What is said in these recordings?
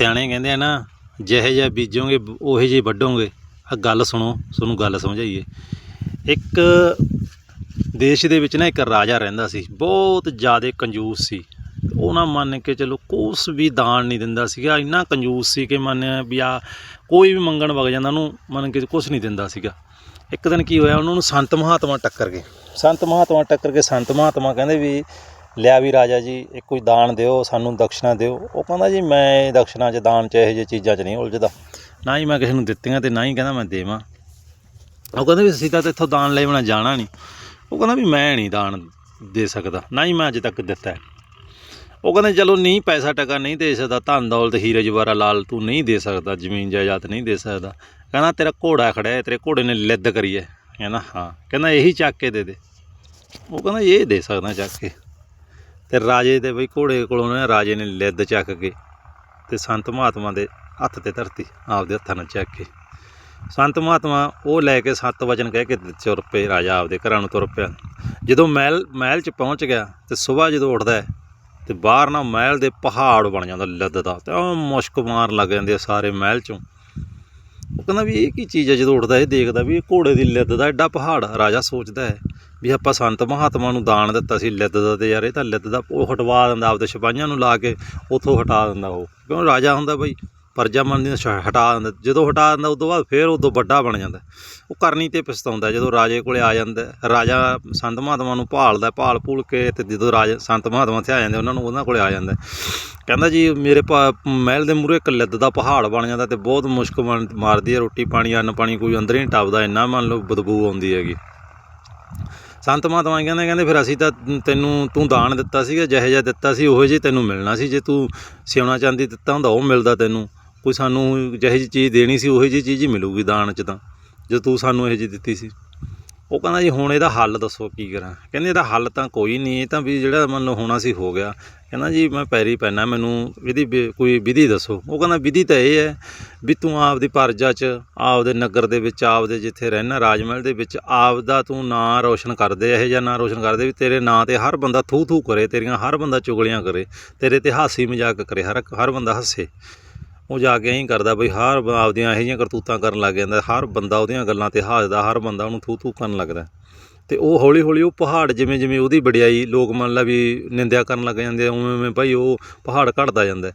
ਸਿਆਣੇ ਕਹਿੰਦੇ ਆ ਨਾ, ਜਿਹੇ ਜਿਹਾ ਬੀਜੋਗੇ, ਉਹੇ ਜਿਹੇ ਵੱਢੋਗੇ। ਆ ਗੱਲ ਸੁਣੋ, ਤੁਹਾਨੂੰ ਗੱਲ ਸਮਝਾਈਏ। ਇੱਕ ਦੇਸ਼ ਦੇ ਵਿੱਚ ਨਾ ਇੱਕ ਰਾਜਾ ਰਹਿੰਦਾ ਸੀ, ਬਹੁਤ ਜ਼ਿਆਦਾ ਕੰਜੂਸ ਸੀ। ਉਹ ਨਾ ਮੰਨ ਕੇ ਚਲੋ, ਕੁਛ ਵੀ ਦਾਨ ਨਹੀਂ ਦਿੰਦਾ ਸੀਗਾ, ਇੰਨਾ ਕੰਜੂਸ ਸੀ ਕਿ ਮੰਨ ਵੀ ਆ ਕੋਈ ਵੀ ਮੰਗਣ ਵਗ ਜਾਂਦਾ, ਉਹਨੂੰ ਮੰਨ ਕੇ ਕੁਛ ਨਹੀਂ ਦਿੰਦਾ ਸੀਗਾ। ਇੱਕ ਦਿਨ ਕੀ ਹੋਇਆ, ਉਹਨਾਂ ਨੂੰ ਸੰਤ ਮਹਾਤਮਾ ਟੱਕਰ ਗਏ। ਸੰਤ ਮਹਾਤਮਾ ਟੱਕਰ ਕੇ ਸੰਤ ਮਹਾਤਮਾ ਕਹਿੰਦੇ ਵੀ ਲਿਆ ਵੀ ਰਾਜਾ ਜੀ ਇਹ ਕੋਈ ਦਾਨ ਦਿਓ, ਸਾਨੂੰ ਦਕਸ਼ਨਾ ਦਿਓ। ਉਹ ਕਹਿੰਦਾ ਜੀ, ਮੈਂ ਦਕਸ਼ਨਾ 'ਚ ਦਾਨ 'ਚ ਇਹੋ ਜਿਹੀਆਂ ਚੀਜ਼ਾਂ 'ਚ ਨਹੀਂ ਉਲਝਦਾ। ਨਾ ਹੀ ਮੈਂ ਕਿਸੇ ਨੂੰ ਦਿੱਤੀਆਂ ਤੇ ਨਾ ਹੀ ਕਹਿੰਦਾ ਮੈਂ ਦੇਵਾਂ। ਉਹ ਕਹਿੰਦਾ ਵੀ ਅਸੀਂ ਤਾਂ ਇੱਥੋਂ ਦਾਨ ਲੈ ਬਣਾ ਜਾਣਾ ਨਹੀਂ। ਉਹ ਕਹਿੰਦਾ ਵੀ ਮੈਂ ਨਹੀਂ ਦਾਨ ਦੇ ਸਕਦਾ। ਨਾ ਹੀ ਮੈਂ ਅੱਜ ਤੱਕ ਦਿੱਤਾ। ਉਹ ਕਹਿੰਦਾ ਚਲੋ ਨਹੀਂ ਪੈਸਾ ਟਕਾ ਨਹੀਂ ਦੇ ਸਕਦਾ। ਧਨ ਦੌਲਤ, ਹੀਰੇ ਜਵਾਰਾ, ਲਾਲ ਤੂੰ ਨਹੀਂ ਦੇ ਸਕਦਾ। ਜ਼ਮੀਨ, ਜਾਇਦਾਦ ਨਹੀਂ ਦੇ ਸਕਦਾ। ਕਹਿੰਦਾ ਤੇਰਾ ਘੋੜਾ ਖੜਿਆ ਹੈ, ਤੇਰੇ ਘੋੜੇ ਨੇ ਲਿੱਦ ਕਰੀ ਹੈ। ਕਹਿੰਦਾ ਹਾਂ। ਕਹਿੰਦਾ ਇਹੀ ਚੱਕ ਕੇ ਦੇ ਦੇ। ਉਹ ਕਹਿੰਦਾ ਇਹ ਦੇ ਸਕਦਾ ਚੱਕ ਕੇ। ਤੇ ਰਾਜੇ ਦੇ ਬਈ ਘੋੜੇ ਕੋਲੋਂ ਨਾ ਰਾਜੇ ਨੇ ਲਿੱਦ ਚੱਕ ਕੇ ਤੇ ਸੰਤ ਮਹਾਤਮਾ ਦੇ ਹੱਥ ਤੇ ਧਰਤੀ ਆਪਦੇ ਹੱਥਾਂ ਨਾਲ ਚੱਕ ਕੇ। ਸੰਤ ਮਹਾਤਮਾ ਉਹ ਲੈ ਕੇ ਸੱਤ ਵਚਨ ਕਹਿ ਕੇ ਤੁਰ ਪਏ ਰਾਜਾ ਆਪਦੇ ਘਰਾਂ ਨੂੰ ਤੁਰ ਪਿਆ। ਜਦੋਂ ਮਹਿਲ ਮਹਿਲ 'ਚ ਪਹੁੰਚ ਗਿਆ ਤੇ ਸਵੇਰ ਜਦੋਂ ਉੱਠਦਾ ਹੈ ਤੇ ਬਾਹਰ ਨਾ ਮਹਿਲ ਦੇ ਪਹਾੜ ਬਣ ਜਾਂਦਾ ਲੱਦ ਦਾ ਤੇ ਉਹ ਮੁਸ਼ਕ ਮਾਰ ਲੱਗ ਜਾਂਦੇ ਆ ਸਾਰੇ ਮਹਿਲ 'ਚੋਂ। ਕਹਿੰਦਾ ਵੀ ਇਹ ਕੀ ਚੀਜ਼ ਹੈ ਜਦੋਂ ਉੱਠਦਾ ਇਹ ਦੇਖਦਾ ਵੀ ਇਹ ਘੋੜੇ ਦੀ ਲਿੱਦ ਦਾ ਐਡਾ ਪਹਾੜ ਆ। ਰਾਜਾ ਸੋਚਦਾ ਹੈ ਵੀ ਆਪਾਂ ਸੰਤ ਮਹਾਤਮਾ ਨੂੰ ਦਾਨ ਦਿੱਤਾ ਸੀ ਲਿੱਦ ਦਾ ਤੇ ਯਾਰ ਇਹ ਤਾਂ ਲਿੱਦ ਦਾ ਉਹ ਹਟਵਾ ਦਿੰਦਾ, ਆਪਦੇ ਸਿਪਾਹੀਆਂ ਨੂੰ ਲਾ ਕੇ ਉੱਥੋਂ ਹਟਾ ਦਿੰਦਾ ਉਹ ਕਿਉਂ ਰਾਜਾ ਹੁੰਦਾ ਬਈ ਪਰਜਾ ਮੰਨ ਦੀ ਹਟਾ ਦਿੰਦਾ। ਜਦੋਂ ਹਟਾ ਦਿੰਦਾ, ਉਦੋਂ ਬਾਅਦ ਫੇਰ ਉਦੋਂ ਵੱਡਾ ਬਣ ਜਾਂਦਾ। ਉਹ ਕਰਨੀ ਤੇ ਪਛਤਾਉਂਦਾ ਜਦੋਂ ਰਾਜੇ ਕੋਲੇ ਆ ਜਾਂਦਾ ਰਾਜਾ ਸੰਤ ਮਹਾਤਮਾ ਨੂੰ ਭਾਲਦਾ ਭਾਲ ਭੂਲ ਕੇ ਤੇ ਜਦੋਂ ਰਾਜਾ ਸੰਤ ਮਹਾਤਮਾ ਤੇ ਆ ਜਾਂਦੇ, ਉਹਨਾਂ ਨੂੰ ਉਹਨਾਂ ਕੋਲੇ ਆ ਜਾਂਦਾ ਕਹਿੰਦਾ ਜੀ, ਮੇਰੇ ਭਾ- ਮਹਿਲ ਦੇ ਮੂਹਰੇ ਇੱਕ ਲਿੱਦ ਦਾ ਪਹਾੜ ਬਣ ਜਾਂਦਾ ਤੇ ਬਹੁਤ ਮੁਸ਼ਕ ਬਣ- ਮਾਰਦੀ ਹੈ ਰੋਟੀ ਪਾਣੀ, ਅੰਨ ਪਾਣੀ, ਕੋਈ ਅੰਦਰ ਹੀ ਨਹੀਂ ਟੱਪਦਾ, ਇੰਨਾ ਮੰਨ ਲਓ ਬਦਬੂ ਆਉਂਦੀ ਹੈਗੀ। ਸੰਤ ਮਹਾਤਮਾ ਕਹਿੰਦੇ ਕਹਿੰਦੇ ਫਿਰ ਅਸੀਂ ਤਾਂ ਤੈਨੂੰ ਤੂੰ ਦਾਨ ਦਿੱਤਾ ਸੀਗਾ, ਜਿਹੋ ਜਿਹਾ ਦਿੱਤਾ ਸੀ, ਉਹੋ ਜਿਹਾ ਤੈਨੂੰ ਮਿਲਣਾ ਸੀ। ਜੇ ਤੂੰ ਸਿਉਣਾ ਚਾਂਦੀ ਦਿੱਤਾ ਹੁੰਦਾ, ਉਹ ਮਿਲਦਾ ਤੈਨੂੰ। ਕੋਈ ਸਾਨੂੰ ਜਿਹੋ ਜਿਹੀ ਚੀਜ਼ ਦੇਣੀ ਸੀ, ਉਹੋ ਜਿਹੀ ਚੀਜ਼ ਹੀ ਮਿਲੂਗੀ ਦਾਨ 'ਚ ਤਾਂ, ਜੇ ਤੂੰ ਸਾਨੂੰ ਇਹੋ ਜਿਹੀ ਦਿੱਤੀ ਸੀ। ਉਹ ਕਹਿੰਦਾ ਜੀ, ਹੁਣ ਇਹਦਾ ਹੱਲ ਦੱਸੋ ਕੀ ਕਰਾਂ। ਕਹਿੰਦੇ ਇਹਦਾ ਹੱਲ ਤਾਂ ਕੋਈ ਨਹੀਂ, ਇਹ ਤਾਂ ਵੀ ਜਿਹੜਾ ਮੰਨ ਲਓ ਹੋਣਾ ਸੀ ਹੋ ਗਿਆ। ਕਹਿੰਦਾ ਜੀ, ਮੈਂ ਪੈਰੀ ਪੈਣਾ, ਮੈਨੂੰ ਇਹਦੀ ਵੀ- ਕੋਈ ਵਿਧੀ ਦੱਸੋ। ਉਹ ਕਹਿੰਦਾ, ਵਿਧੀ ਤਾਂ ਇਹ ਹੈ ਵੀ ਤੂੰ ਆਪਦੀ ਪਰਜਾ 'ਚ, ਆਪਦੇ ਨਗਰ ਦੇ ਵਿੱਚ, ਆਪਦੇ ਜਿੱਥੇ ਰਹਿਣਾ ਰਾਜ ਮਹਿਲ ਦੇ ਵਿੱਚ, ਆਪਦਾ ਤੂੰ ਨਾਂ ਰੋਸ਼ਨ ਕਰਦੇ, ਇਹ ਜਾਂ ਨਾਂ ਰੋਸ਼ਨ ਕਰਦੇ ਵੀ ਤੇਰੇ ਨਾਂ ਤੇ ਹਰ ਬੰਦਾ ਥੂ ਥੂ ਕਰੇ, ਤੇਰੀਆਂ ਹਰ ਬੰਦਾ ਚੁਗਲੀਆਂ ਕਰੇ, ਤੇਰੇ ਤੇ ਹਾਸੀ ਮਜ਼ਾਕ ਕਰੇ, ਹਰ ਹਰ ਬੰਦਾ ਹੱਸੇ। ਉਹ ਜਾ ਕੇ ਐਂ ਕਰਦਾ ਬਈ ਹਰ ਆਪਦੀਆਂ ਇਹੋ ਜਿਹੀਆਂ ਕਰਤੂਤਾਂ ਕਰਨ ਲੱਗ ਜਾਂਦਾ ਹਰ ਬੰਦਾ ਉਹਦੀਆਂ ਗੱਲਾਂ ਤੇ ਹੱਸਦਾ ਹਰ ਬੰਦਾ ਉਹਨੂੰ ਥੂ ਥੂ ਕਰਨ ਲੱਗਦਾ। ਤੇ ਉਹ ਹੌਲੀ ਹੌਲੀ ਉਹ ਪਹਾੜ ਜਿਵੇਂ ਜਿਵੇਂ ਉਹਦੀ ਵਡਿਆਈ ਲੋਕ ਮੰਨ ਲਾ ਵੀ ਨਿੰਦਿਆ ਕਰਨ ਲੱਗ ਜਾਂਦੇ ਆ, ਉਵੇਂ ਉਵੇਂ ਭਾਈ ਉਹ ਪਹਾੜ ਘਟਦਾ ਜਾਂਦਾ।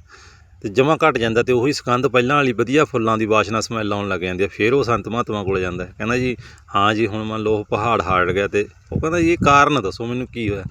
ਤੇ ਜਮਾ ਘਟ ਜਾਂਦਾ ਤੇ ਉਹੀ ਸਕੰਦ ਪਹਿਲਾਂ ਵਾਲੀ ਵਧੀਆ ਫੁੱਲਾਂ ਦੀ ਵਾਸ਼ਨਾ ਸਮੈਲ ਆਉਣ ਲੱਗ ਜਾਂਦੀ ਆ, ਫਿਰ ਉਹ ਸੰਤ ਮਹਾਤਮਾ ਕੋਲ ਜਾਂਦਾ ਕਹਿੰਦਾ ਜੀ, ਹਾਂ ਜੀ, ਹੁਣ ਮੰਨ ਲਓ ਉਹ ਪਹਾੜ ਹਾੜ ਗਿਆ ਤੇ ਉਹ ਕਹਿੰਦਾ ਜੀ, ਇਹ ਕਾਰਨ ਦੱਸੋ ਮੈਨੂੰ ਕੀ ਹੋਇਆ?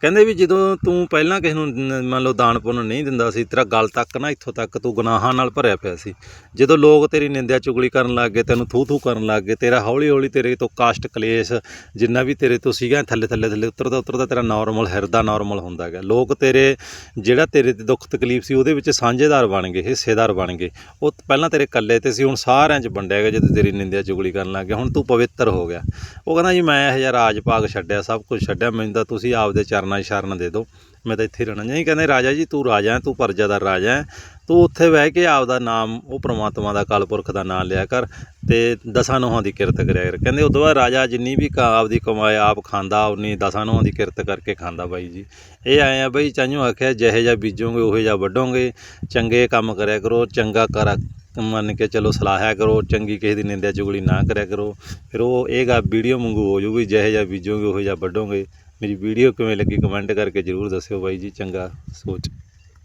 ਕਹਿੰਦੇ ਵੀ ਜਦੋਂ ਤੂੰ ਪਹਿਲਾਂ ਕਿਸੇ ਨੂੰ ਮੰਨ ਲਓ ਦਾਨ ਪੁੰਨ ਨਹੀਂ ਦਿੰਦਾ ਸੀ, ਤੇਰਾ ਗਲ ਤੱਕ ਨਾ ਇੱਥੋਂ ਤੱਕ ਤੂੰ ਗੁਨਾਹਾਂ ਨਾਲ ਭਰਿਆ ਪਿਆ ਸੀ। ਜਦੋਂ ਲੋਕ ਤੇਰੀ ਨਿੰਦਿਆ ਚੁਗਲੀ ਕਰਨ ਲੱਗ ਗਏ, ਤੈਨੂੰ ਥੂ ਥੂ ਕਰਨ ਲੱਗ ਗਏ, ਤੇਰਾ ਹੌਲੀ ਹੌਲੀ ਤੇਰੇ ਤੋਂ ਕਾਸ਼ਟ ਕਲੇਸ਼ ਜਿੰਨਾ ਵੀ ਤੇਰੇ ਤੋਂ ਸੀਗਾ ਥੱਲੇ ਥੱਲੇ ਥੱਲੇ ਉਤਰਦਾ ਉਤਰਦਾ ਤੇਰਾ ਨਾਰਮਲ ਹਿਰਦਾ ਨਾਰਮਲ ਹੁੰਦਾ ਗਿਆ। ਲੋਕ ਤੇਰੇ, ਜਿਹੜਾ ਤੇਰੇ ਤੇ ਦੁੱਖ ਤਕਲੀਫ ਸੀ, ਉਹਦੇ ਵਿੱਚ ਸਾਂਝੇ ਸਾਂਝੇਦਾਰ ਬਣ ਗਏ ਹਿੱਸੇਦਾਰ ਬਣ ਗਏ। ਉਹ ਪਹਿਲਾਂ ਤੇਰੇ ਇਕੱਲੇ ਤੇ ਸੀ, ਹੁਣ ਸਾਰਿਆਂ 'ਚ ਵੰਡਿਆ ਗਿਆ, ਜਦੋਂ ਤੇਰੀ ਨਿੰਦਿਆ ਚੁਗਲੀ ਕਰਨ ਲੱਗ ਗਿਆ, ਹੁਣ ਤੂੰ ਪਵਿੱਤਰ ਹੋ ਗਿਆ। ਉਹ ਕਹਿੰਦਾ ਜੀ, ਮੈਂ ਇਹ ਜਿਹਾ ਰਾਜ ਭਾਗ ਛੱਡਿਆ, ਸਭ ਕੁਝ ਛੱਡਿਆ, ਮੈਨੂੰ ਤਾਂ ਤੁਸੀਂ ਆਪਦੇ ਚਰਨਾਂ 'ਚ ਸ਼ਰਨ ਦੇ ਦਿਓ। ਮੈਂ ਤਾਂ ਇੱਥੇ ਰਹਿਣਾ। ਨਹੀਂ, ਕਹਿੰਦੇ, ਰਾਜਾ ਜੀ, ਤੂੰ ਰਾਜਾ ਹੈ, ਤੂੰ ਪਰਜਾ ਦਾ ਰਾਜਾ ਹੈ। ਤੂੰ ਉੱਥੇ ਬਹਿ ਕੇ ਆਪਦਾ ਨਾਮ, ਉਹ ਪ੍ਰਮਾਤਮਾ ਦਾ ਕਾਲਪੁਰਖ ਦਾ ਨਾਮ ਲਿਆ ਕਰ ਤੇ ਦਸਾਂ ਨੋਹਾਂ ਦੀ ਕਿਰਤ ਕਰਿਆ ਕਰ। ਕਹਿੰਦੇ, ਉਦੋਂ ਬਾਅਦ ਰਾਜਾ ਜਿੰਨੀ ਵੀ ਆਪ ਦੀ ਕਮਾਈ ਆਪ ਖਾਂਦਾ, ਉਨੀ ਦਸਾਂ ਨੋਹਾਂ ਦੀ ਕਿਰਤ ਕਰਕੇ ਖਾਂਦਾ ਬਾਈ ਜੀ। ਇਹ ਆਏ ਆ ਬਈ ਚਾਹੀਓ ਆਖਿਆ, ਜਿਹੇ ਜਿਹਾ ਬੀਜੋਗੇ, ਉਹੇ ਜਿਹਾ ਵੱਢੋਗੇ। ਚੰਗੇ ਕੰਮ ਕਰਿਆ ਕਰੋ, ਚੰਗਾ ਕਰ ਮੰਨ ਕੇ ਚਲੋ ਸਲਾਹਿਆ ਕਰੋ, ਚੰਗੀ ਕਿਸੇ ਦੀ ਨਿੰਦਿਆ ਚੁਗਲੀ ਨਾ ਕਰਿਆ ਕਰੋ। ਫਿਰ ਉਹ, ਇਹ ਗਾ ਵੀਡੀਓ ਮੰਗੂ ਹੋ ਜੂਗੀ, ਜਿਹੇ ਜਿਹਾ ਬੀਜੋਗੇ, ਉਹੇ ਜਿਹਾ ਵੱਢੋਗੇ। ਮੇਰੀ ਵੀਡੀਓ ਕਿਵੇਂ ਲੱਗੀ ਕਮੈਂਟ ਕਰਕੇ ਜਰੂਰ ਦੱਸਿਓ ਬਾਈ ਜੀ ਚੰਗਾ ਸੋਚ।